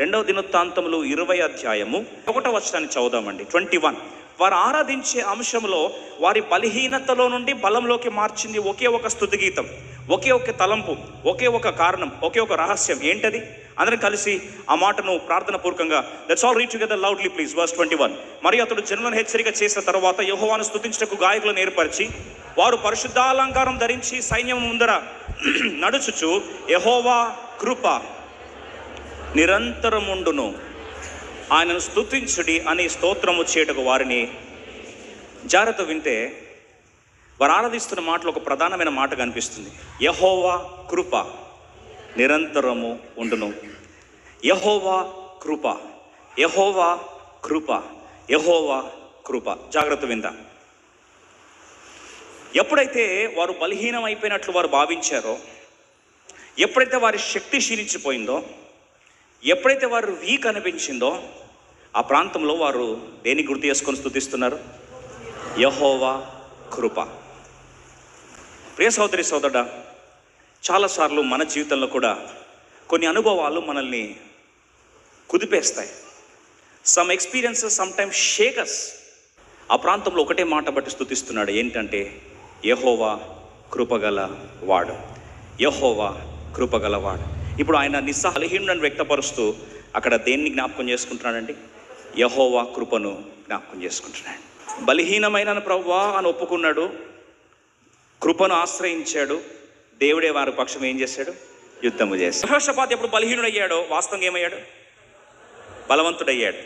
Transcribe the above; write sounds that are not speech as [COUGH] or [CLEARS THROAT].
రెండవ దినోత్తాంతములు ఇరవై అధ్యాయము ఒకటో వచనాన్ని చదువుదామండి. Twenty one. వారు ఆరాధించే అంశంలో వారి బలహీనతలో నుండి బలంలోకి మార్చింది ఒకే ఒక స్థుతి గీతం ఒకే ఒక తలంపు ఒకే ఒక కారణం ఒకే ఒక రహస్యం. ఏంటది? అందరం కలిసి ఆ మాటను ప్రార్థన పూర్వకంగా that's all read together loudly please verse twenty one మరియు అతడు జనులను హెచ్చరిక చేసిన తర్వాత యహోవాను స్థుతించటకు గాయకులను ఏర్పరిచి వారు పరిశుద్ధాలంకారం ధరించి సైన్యం ముందర [CLEARS THROAT] నడుచుచు యహోవా కృప నిరంతరముండును. ఆయనను స్తుతించుడి అని స్తోత్రము చేయటకు వారిని జాగ్రత్త వింటే వారు ఆరాధిస్తున్న మాటలు ఒక ప్రధానమైన మాట కనిపిస్తుంది. యహోవా కృప నిరంతరము ఉండును. యహోవా కృప యహోవా కృప యహోవా కృప. జాగ్రత్త విందా. ఎప్పుడైతే వారు బలహీనం అయిపోయినట్లు వారు భావించారో ఎప్పుడైతే వారి శక్తి క్షీణించిపోయిందో ఎప్పుడైతే వారు వీక్ అనిపించిందో ఆ ప్రాంతంలో వారు దేని గుర్తు చేసుకొని స్థుతిస్తున్నారు? యహోవా కృప. ప్రియ సోదరి సోదరుడ చాలాసార్లు మన జీవితంలో కూడా కొన్ని అనుభవాలు మనల్ని కుదిపేస్తాయి. Some experiences some time shakes ఆ ప్రాంతంలో ఒకటే మాట బట్టి స్థుతిస్తున్నాడు. ఏంటంటే యహోవా కృపగల వాడు యహోవా కృపగలవాడు. ఇప్పుడు ఆయన నిస్సహలహీనుడని వ్యక్తపరుస్తూ అక్కడ దేన్ని జ్ఞాపకం చేసుకుంటున్నాడండి? యహోవా కృపను జ్ఞాపకం చేసుకుంటున్నాడు. బలహీనమైన ప్రవ్వా అని ఒప్పుకున్నాడు. కృపను ఆశ్రయించాడు. దేవుడే వారి పక్షం ఏం చేశాడు? యుద్ధము చేశాడు. యహోషపాత్ ఎప్పుడు బలహీనుడయ్యాడో వాస్తవంగా ఏమయ్యాడు? బలవంతుడయ్యాడు.